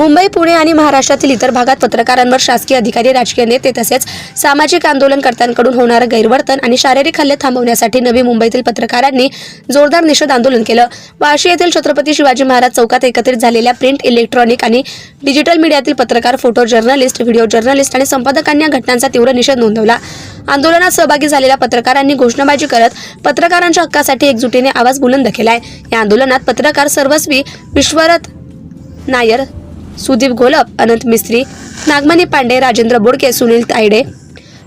मुंबई पुणे आणि महाराष्ट्रातील इतर भागात पत्रकारांवर शासकीय अधिकारी राजकीय नेते तसेच सामाजिक आंदोलनकर्त्यांकडून होणारं गैरवर्तन आणि शारीरिक हल्ले थांबवण्यासाठी नवी मुंबईतील पत्रकारांनी जोरदार निषेध आंदोलन केलं. वाशी येथील छत्रपती शिवाजी महाराज चौकात एकत्रित झालेल्या प्रिंट इलेक्ट्रॉनिक आणि डिजिटल मीडियातील पत्रकार फोटो जर्नलिस्ट व्हिडिओ जर्नलिस्ट आणि संपादकांनी या घटनांचा तीव्र निषेध नोंदवला. आंदोलनात सहभागी झालेल्या पत्रकारांनी घोषणाबाजी करत पत्रकारांच्या हक्कासाठी एकजुटीने आवाज बुलंद केलाय. या आंदोलनात पत्रकार सर्वस्वी विश्वरथ नायर सुदीप घोलप अनंत मिस्त्री नागमणी पांडे राजेंद्र बोडके सुनील तायडे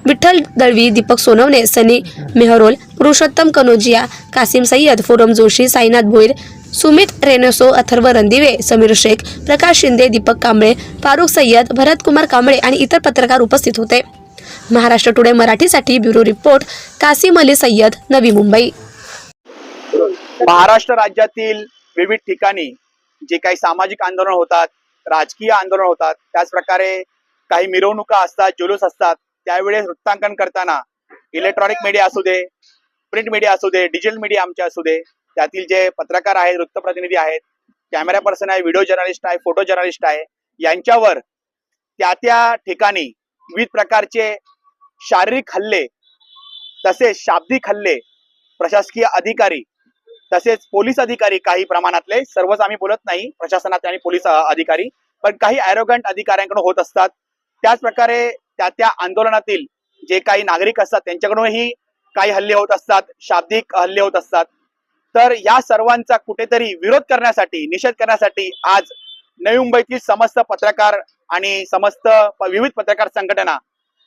विठ्ठल दळवी दीपक सोनवणे सनी मेहरोल पुरुषोत्तम कनोजिया कासिम सय्यद फोरम जोशी साईनाथ भोईर सुमित रेनोसो अथर्व रणदिवे समीर शेख प्रकाश शिंदे दीपक कांबळे फारुख सय्यद भरतकुमार कांबळे आणि इतर पत्रकार उपस्थित होते. महाराष्ट्र टुडे मराठीसाठी ब्युरो रिपोर्ट कासिम अली सय्यद नवी मुंबई. महाराष्ट्र राज्यातील विविध ठिकाणी जे काही सामाजिक आंदोलन होतात राजकीय आंदोलन होतात. त्याच प्रकारे काही मिरवणुका असतात जुलूस असतात त्यावेळेस वृत्तांकन करताना इलेक्ट्रॉनिक मीडिया असू दे प्रिंट मीडिया असू दे डिजिटल मीडिया आमचे असू दे त्यातील जे पत्रकार आहेत वृत्तप्रतिनिधी आहेत कॅमेरा पर्सन आहे व्हिडिओ जर्नलिस्ट आहे फोटो जर्नलिस्ट आहे यांच्यावर त्या त्या ठिकाणी विविध प्रकारचे शारीरिक हल्ले तसेच शाब्दिक हल्ले प्रशासकीय अधिकारी तसेच पोलीस अधिकारी काही प्रमाणातले सर्वच आम्ही बोलत नाही प्रशासनात आणि पोलीस अधिकारी. पण काही अॅरोगंट अधिकाऱ्यांकडून होत असतात. त्याच प्रकारे त्या त्या आंदोलनातील जे काही नागरिक असतात त्यांच्याकडूनही काही हल्ले होत असतात शाब्दिक हल्ले होत असतात. तर या सर्वांचा कुठेतरी विरोध करण्यासाठी निषेध करण्यासाठी आज नवी मुंबईतील समस्त पत्रकार आणि समस्त विविध पत्रकार संघटना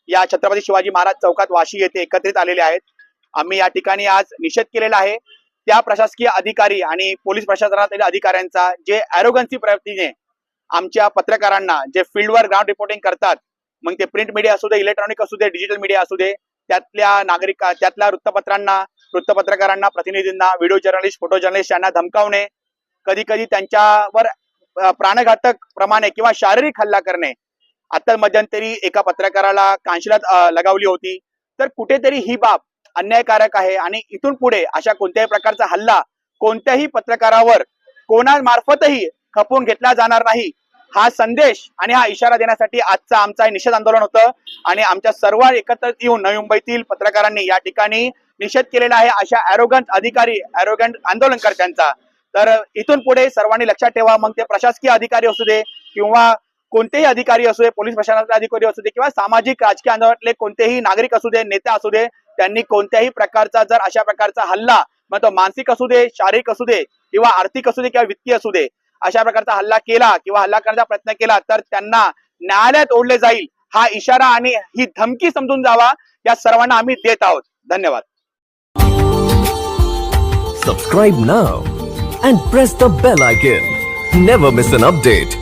या छत्रपती शिवाजी महाराज चौकात वाशी येथे एकत्रित आलेले आहेत. आम्ही या ठिकाणी आज निषेध केलेला आहे. त्या प्रशासकीय अधिकारी आणि पोलीस प्रशासनातील अधिकाऱ्यांचा जे अॅरोगन्सी प्रवृत्तीने आमच्या पत्रकारांना जे फील्डवर ग्राउंड रिपोर्टिंग करतात मग ते प्रिंट मीडिया असू दे इलेक्ट्रॉनिक असू दे डिजिटल मीडिया असू दे त्यातल्या नागरिक त्यातल्या वृत्तपत्रांना वृत्तपत्रकारांना प्रतिनिधींना व्हिडिओ जर्नलिस्ट फोटो जर्नलिस्ट यांना धमकावणे कधी कधी त्यांच्यावर प्राणघातक प्रमाणे किंवा शारीरिक हल्ला करणे. आता मध्यंतरी एका पत्रकाराला कांशिलात लगावली होती. तर कुठेतरी ही बाब अन्यायकारक आहे. आणि इथून पुढे अशा कोणत्याही प्रकारचा हल्ला कोणत्याही पत्रकारावर कोणामार्फतही खपवून घेतला जाणार नाही. हा संदेश आणि हा इशारा देण्यासाठी आजचा आमचा निषेध आंदोलन होतं. आणि आमच्या सर्व एकत्र येऊन नवी मुंबईतील पत्रकारांनी या ठिकाणी निषेध केलेला आहे. अशा अॅरोगंट अधिकारी अॅरोगंट आंदोलनकर्त्यांचा. तर इथून पुढे सर्वांनी लक्षात ठेवा. मग ते प्रशासकीय अधिकारी असू दे किंवा कोणतेही अधिकारी असू दे पोलीस प्रशासनाचे अधिकारी असू दे किंवा सामाजिक राजकीय आंदोलनातले कोणतेही नागरिक असू दे नेते असू दे त्यांनी कोणत्याही प्रकारचा जर अशा प्रकारचा हल्ला मग तो मानसिक असू दे शारीरिक असू दे किंवा आर्थिक असू दे किंवा वित्तीय असू दे अशा प्रकारचा हल्ला केला किंवा हल्ला करण्याचा प्रयत्न केला तर त्यांना न्यायालयात ओढले जाईल. हा इशारा आणि ही धमकी समजून जावा या सर्वांना आम्ही देत आहोत. धन्यवाद. Subscribe now and press the bell icon never miss an update